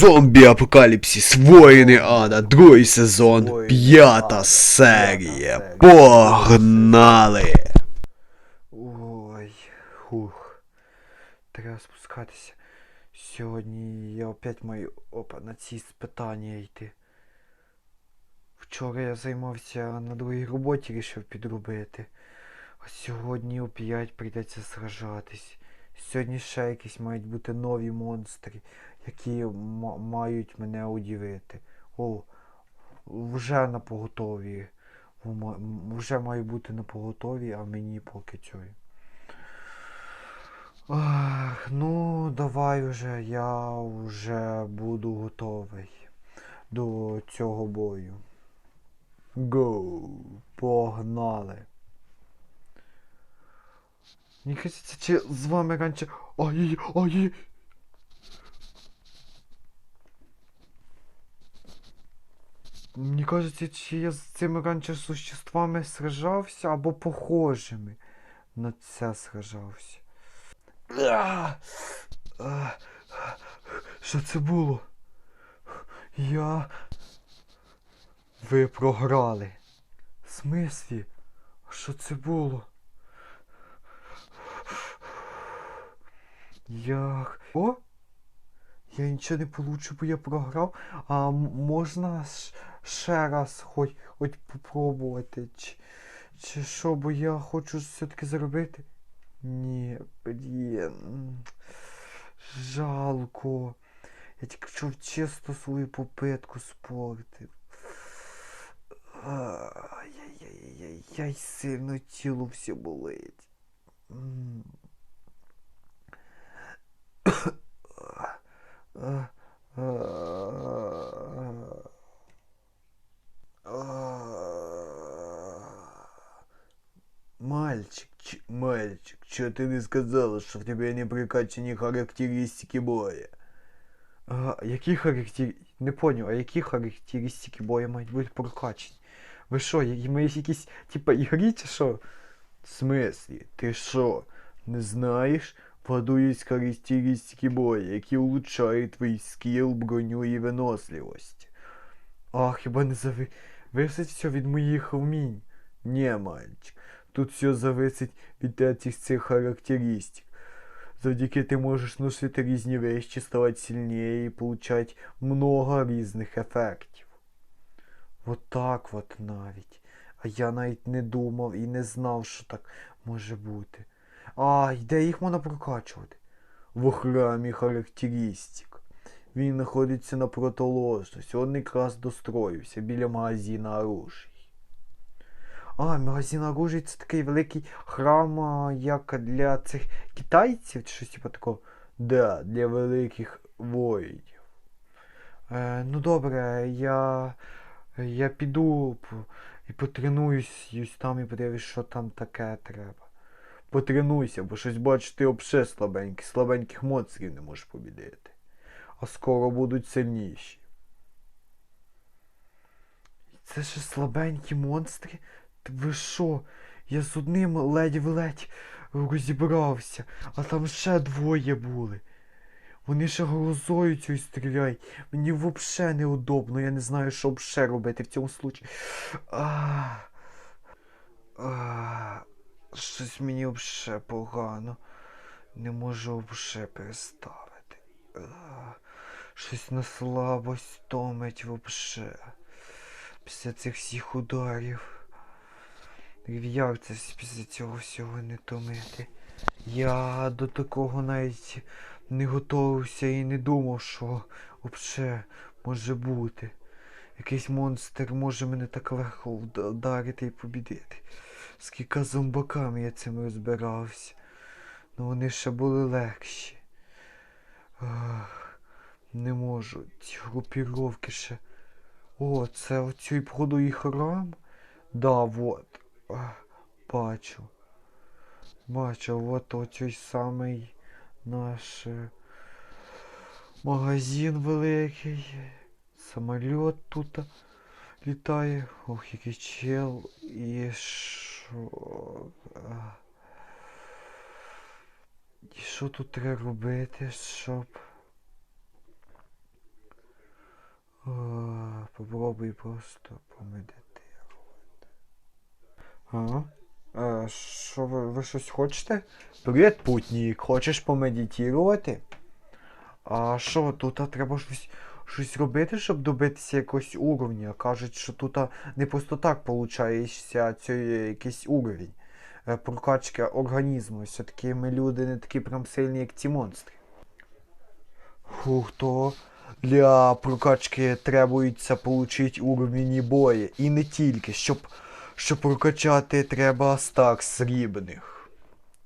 Зомбі Апокаліпсис, Воїни Ада, другий сезон, п'ята серія. Погнали! Ой, хух. Треба спускатися. Сьогодні я опять маю опа на ці спитання йти. Вчора я займався на другій роботі, рішив підробити. А сьогодні опять прийдеться сражатись. Сьогодні ще якісь мають бути нові монстри, які ма- мають мене удивити. О, вже на поготові. Вже маю бути на поготові, а мені поки цього. Ах, ну, давай уже, я вже буду готовий до цього бою. Гоу, погнали. Кажеться, чи з вами раніше. Ай, ай. Мені кажеться, чи я з цими раніше существами сражався або похожими на це сражався. Що це було? Я. Ви програли. В смислі? Що це було? Як? О? Я нічого не получу, бо я програв. А можна ще раз хоч, хоч попробувати? Чи, чи що, бо я хочу все-таки заробити? Ні, блін. Жалко. Я тільки що чисто свою попитку спортив. Ай-яй-яй-яй, сильно тіло все болить. М. А, а, а. Мальчик, мальчик, что ты не сказала, что в тебе не прикачані характеристики боя? А, які характери... Не поняв, а які характеристики боя мають бути прокачені? Ви що, ми якісь, типа, ігрі чи що? В смислі? Ти що, не знаєш? Вгадують характеристики боя, які улучшають твій скіл, броню і виносливість. А, хіба не зави... Висить все від моїх вмінь? Не, мальчик. Тут все зависить від этих цих характеристик. Завдяки ти можеш носити різні вещи, ставати сильніше і получать много різних ефектів. Вот так от навіть. А я навіть не думав і не знав, що так може бути. А, де їх можна прокачувати? В храмі характеристик. Він знаходиться на протоложності. Сьогодні якраз достроївся біля магазина оружій. А, магазин оружій це такий великий храм, як для цих китайців чи щось типу такого. Да, для великих воїнів. Е, ну добре, я. Я піду і потренуюсь там і подивлюсь, що там таке треба. Потренуйся, бо щось бачу, ти обше слабенький, слабеньких монстрів не можеш побідити. А скоро будуть сильніші. Це ж слабенькі монстри? Ви що? Я з одним ледь-ледь розібрався, а там ще двоє були. Вони ще грозою цю стріляють. Мені взагалі неудобно, я не знаю, що ще робити в цьому случаї. А, а, щось мені взагалі погано. Не можу взагалі переставити. Щось на слабость томить взагалі. Після цих всіх ударів. Як це після цього всього не томити? Я до такого навіть не готувався і не думав, що взагалі може бути. Якийсь монстр може мене так легко вдарити і побідити. Скільки зомбаками я цим розбирався. Ну вони ще були легші. Ах, не можу. Ці групіровки ще. О, це оцей походу і храм? Да. Ах, Бачу. Бачу, от оцей самий наш е, магазин великий. Самоліт тут літає. Ох, який чел. І що. І що тут треба робити, щоб. Попробуй просто помедитувати. А? Е, Що ви, ви щось хочете? Привіт, путнік, хочеш помедитувати? А що, тут а, треба щось, щось робити, щоб добитися якогось уровня? Кажуть, що тут не просто так получається цей якийсь уровень е, прокачки організму. Все-таки ми люди не такі прям сильні, як ці монстри. Фух, то для прокачки требується получити уровень бою. І не тільки. Щоб, щоб прокачати, треба стак срібних.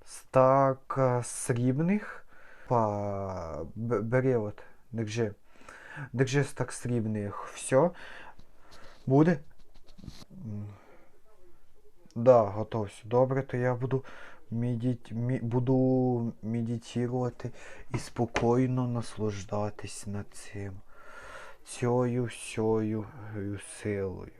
Стак е, срібних? Па, бери от, держи. Держи стак срібних. Все. Буде? М. Да, готовся. Добре, то я буду медит... мі... буду медитувати і спокійно наслаждатись над цим. Цією всьою е, силою.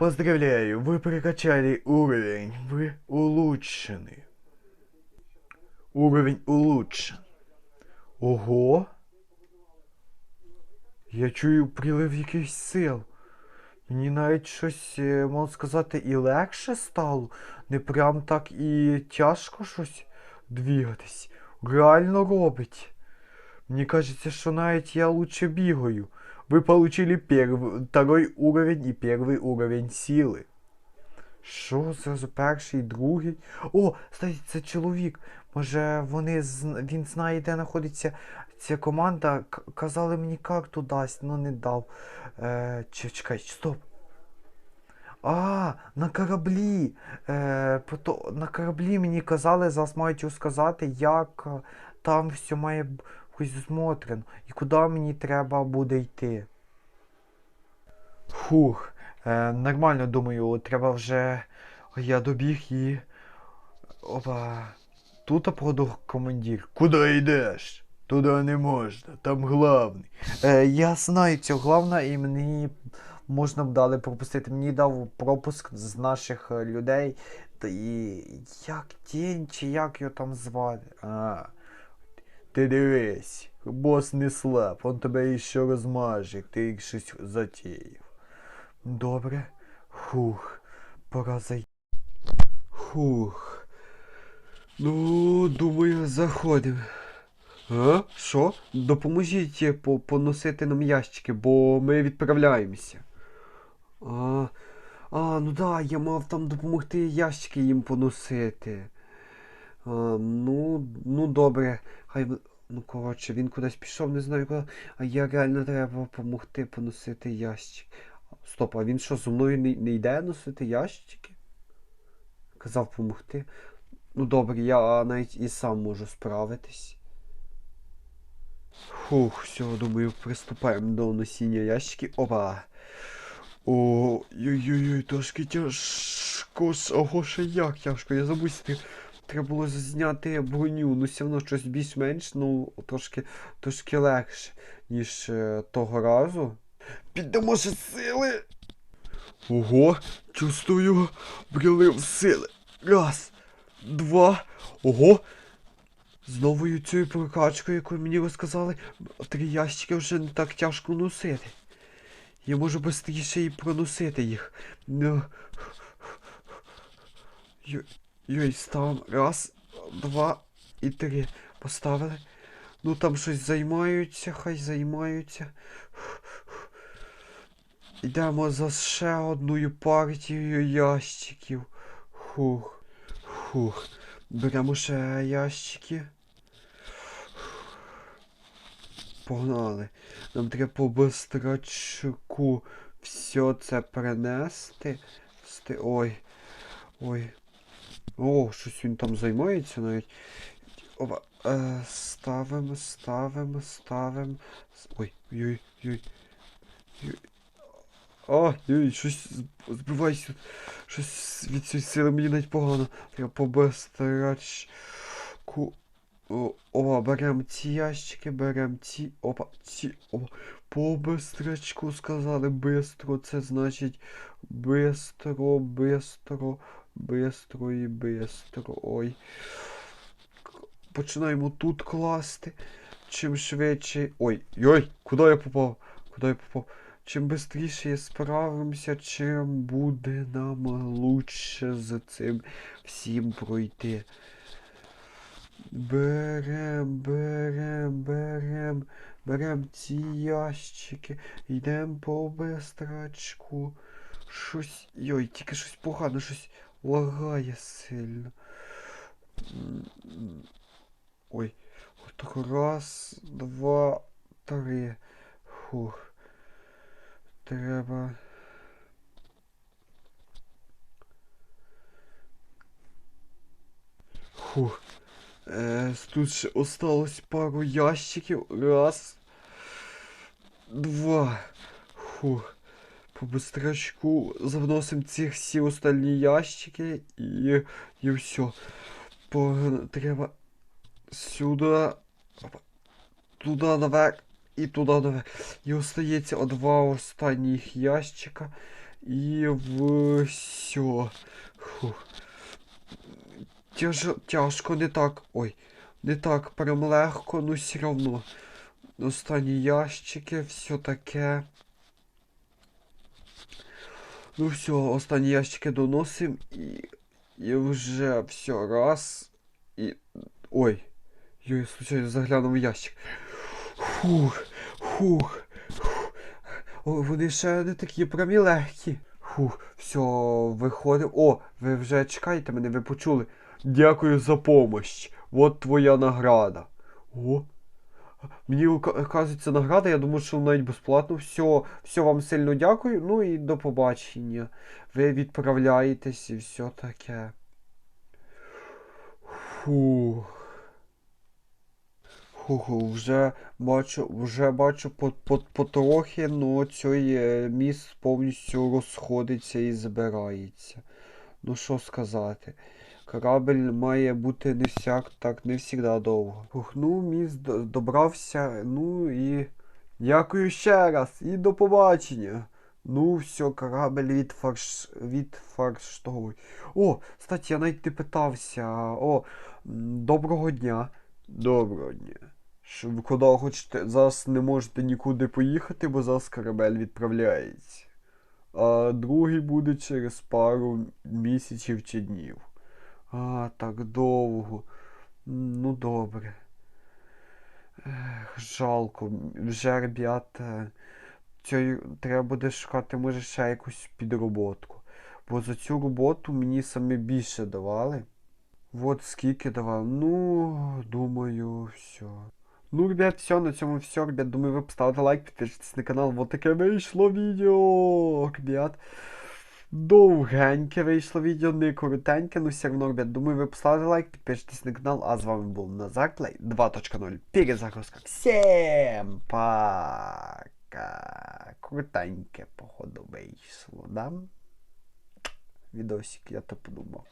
Поздравляю, вы прокачали уровень, вы улучшены. Уровень улучшен. Ого! Я чую прилив якихось сил. Мені навіть щось, е, можна сказати, і легше стало. Не прям так і тяжко щось двигатись. Реально робить. Мені кажеться, що навіть я лучше бігаю. Вы получили первый, второй уровень і перший уровень сили. Що зразу перший, другий? О, кстати, це чоловік. Може вони зн- він знає, де знаходиться ця команда. Казали мені карту дасть, але не дав. Е, чекай, стоп. А, на кораблі. Е, пото, на кораблі мені казали, зараз мають розказати, як е, там все має якось змотрено. І куди мені треба буде йти. Фух, е, нормально думаю, треба вже. Я добіг і. Опа. Тут проду командир. Куди йдеш? Туди не можна, там главний. Е, я знаю цього главна і мені можна б дали пропустити. Мені дав пропуск з наших е, людей. Та і як тінь, чи як його там звати? А. Ти дивись, бос не слаб, он тебе іще розмаже, як ти щось затіяв. Добре. Фух, пора зайти. Фух. Ну, думаю, заходимо. А? Що? Допоможіть е, по- поносити нам ящики, бо ми відправляємося. А, а, ну да, я мав там допомогти ящики їм поносити. А, ну, ну добре. Хай. Ну, коротше, він кудись пішов, не знаю куди. А я реально треба допомогти поносити ящик. Стоп, а він що, зі мною не, не йде носити ящики? Казав помогти. Ну добре, я навіть і сам можу справитись. Фух, все, думаю, приступаємо до носіння ящиків. Опа. Ой-ой-ой, трошки тяжко. Ого, ще як тяжко, я забув, треба було зняти броню. Ну, все одно щось більш-менш, ну, трошки, трошки легше, ніж е, того разу. Піддамо ще сили. Ого, чувствую прилив сили. Раз, два. Ого. З новою цією прокачкою, яку мені розказали, три ящики вже не так тяжко носити. Я можу швидше і проносити їх. Ну. Йой, йой, ставимо. Раз, два і три. Поставили. Ну там щось займаються, хай займаються. Йдемо за ще одною партією ящиків. Хух. Хух. Беремо ще ящики. Погнали. Нам треба по бистрачку все це перенести. Ой. Ой. О, щось він там займається навіть. Опа. Е, ставимо, ставимо, ставимо. Ой, ой. ой. А, ой, щось збивайся. Щось від цієї сили мені навіть погано. Треба по бистрачку. О, беремо ці ящики, беремо ці. Опа, ці. Опа. По бистрачку сказали бистро, це значить бистро, бистро, бистро і бистро. Ой. Починаємо тут класти. чим швидше. Ой, йой, куди я попав? Куди я попав? Чим швидше справимося, чим буде нам лучше з цим всім пройти. Берем, берем, берем, берем ці ящики, йдемо по бистрачку. Щось. Йой, тільки щось погано, щось лагає сильно. Ой. Отак раз, два, три. Фух. Треба. Фух. Е, тут ще осталось пару ящиків. Раз. Два. Фух. По быстрачку завносим ці всі остальні ящики і, і все. По, треба сюди. Туди наверх і туди наверх. І остається два останніх ящика. І все. Фух. Тяж, тяжко, не так. Ой. Не так прям легко, ну все равно. Останні ящики, все таке. Ну все, останні ящики доносим і. І вже все, раз. І. Ой. Я случайно заглянув в ящик. Фух, фух. О, вони ще не такі прямі легкі. Фух, все, виходимо. О, ви вже чекаєте мене, ви почули. Дякую за помощь. Вот твоя награда. О. Мені оказується награда, я думаю, що навіть безплатно. Все, все вам сильно дякую. Ну і до побачення. Ви відправляєтесь і все таке. Фух. Фух, вже бачу, вже бачу по, по, потрохи, ну цей е, міст повністю розходиться і збирається. Ну що сказати. Корабель має бути не всяк, так не всігда довго. Фух, ну міст добрався, ну і. Дякую ще раз і до побачення. Ну, все, корабель від фарш. від фарштовий. О, кстати, я навіть не питався. О, доброго дня. Доброго дня. Що куди хочете? Зараз не можете нікуди поїхати, бо зараз корабель відправляється. А другий буде через пару місяців чи днів. А, так довго. Ну добре. Ех, жалко. Вже, ребята, цю, треба буде шукати, може, ще якусь підроботку. Бо за цю роботу мені саме більше давали. Вот скільки давали. Ну, думаю, все. Ну, ребят, все, на цьому все, ребят. Думаю, ви поставите лайк, підпишитесь на канал. Вот таке вийшло відео, ребят. Довгеньке вийшло відео, не коротеньке, ну все одно, ребят, думаю, ви поставите лайк, підпишитесь на канал, а з вами був Назар Плей 2.0. Перезагрузка. Всем пока. Крутеньке, походу, вийшло, да? Відосик, я то подумав.